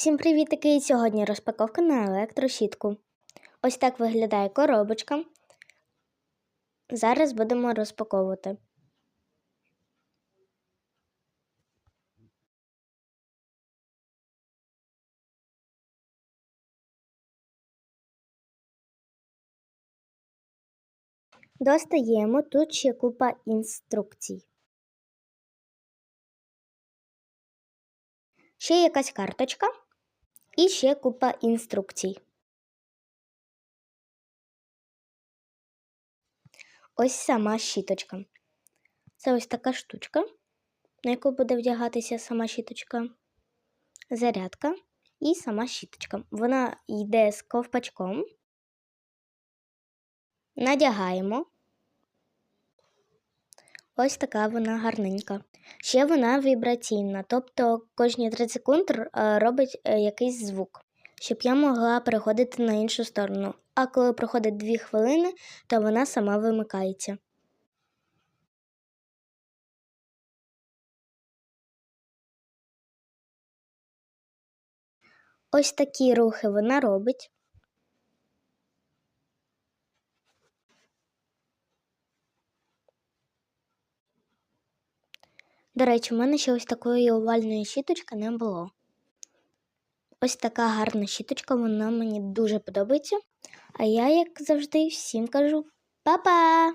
Всім привітики! Сьогодні розпаковка на електрощітку. Ось так виглядає коробочка. Зараз будемо розпаковувати. Достаємо тут ще купа інструкцій. Ще якась карточка і ще купа інструкцій. Ось сама щіточка. Це ось така штучка, на яку буде вдягатися сама щіточка, зарядка і сама щіточка. Вона йде з ковпачком. Надягаємо. Ось така вона гарненька. Ще вона вібраційна, тобто кожні 30 секунд е, робить е, якийсь звук, щоб я могла переходити на іншу сторону. А коли проходить 2 хвилини, то вона сама вимикається. Ось такі рухи вона робить. До речі, в мене ще ось такої овальної щіточки не було. Ось така гарна щіточка, вона мені дуже подобається. А я, як завжди, всім кажу па-па!